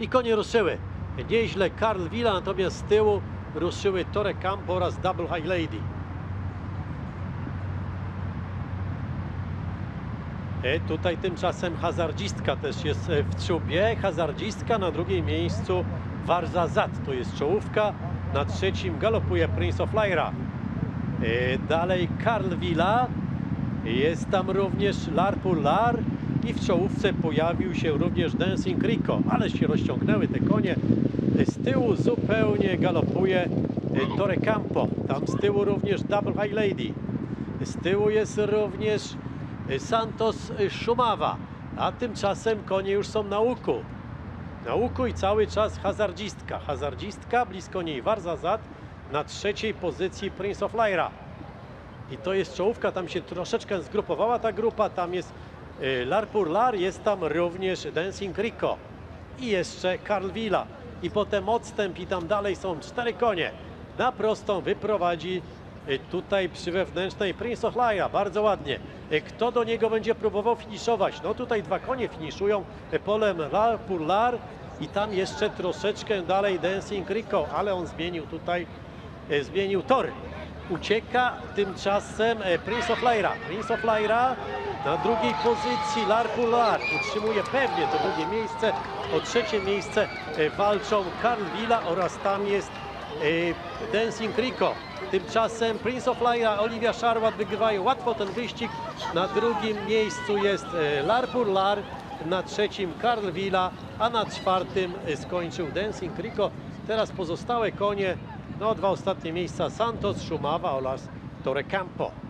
I konie ruszyły. Nieźle Karl Villa, natomiast z tyłu ruszyły Torre Campo oraz Double High Lady. E, tutaj tymczasem hazardzistka też jest e, w czubie. Hazardzistka na drugim miejscu Warzazat. To jest czołówka. Na trzecim galopuje Prince of Lyra. E, Dalej Karl Villa. Jest tam również Larpular i w czołówce pojawił się również Dancing Rico, ale się rozciągnęły te konie. Z tyłu zupełnie galopuje e, Torre Campo. Tam z tyłu również Double High Lady. Z tyłu jest również e, Santos Szumawa, a tymczasem konie już są na łuku. Na łuku i cały czas hazardzistka. Hazardzistka, blisko niej Warzazat, na trzeciej pozycji Prince of Lyra. I to jest czołówka, tam się troszeczkę zgrupowała ta grupa, tam jest y, Larpur Lar, jest tam również Dancing Rico i jeszcze Karl Villa. I potem odstęp i tam dalej są cztery konie. Na prostą wyprowadzi y, tutaj przy wewnętrznej Prince Lyra, bardzo ładnie. Y, Kto do niego będzie próbował finiszować? No tutaj dwa konie finiszują polem Larpur Lar i tam jeszcze troszeczkę dalej Dancing Rico, ale on zmienił tutaj, zmienił tory. Ucieka tymczasem Prince of Lyra. Prince of Lyra na drugiej pozycji Larpular utrzymuje pewnie to drugie miejsce. O trzecie miejsce e, walczą Karl Villa oraz tam jest e, Dancing Rico. Tymczasem Prince of Lyra, Olivia Sharwat wygrywają łatwo ten wyścig. Na drugim miejscu jest e, Larpular, na trzecim Karl Villa, a na czwartym skończył Dancing Rico. Teraz pozostałe konie no, dwa ostatnie miejsca Santos, Szumawa oraz Torre Campo.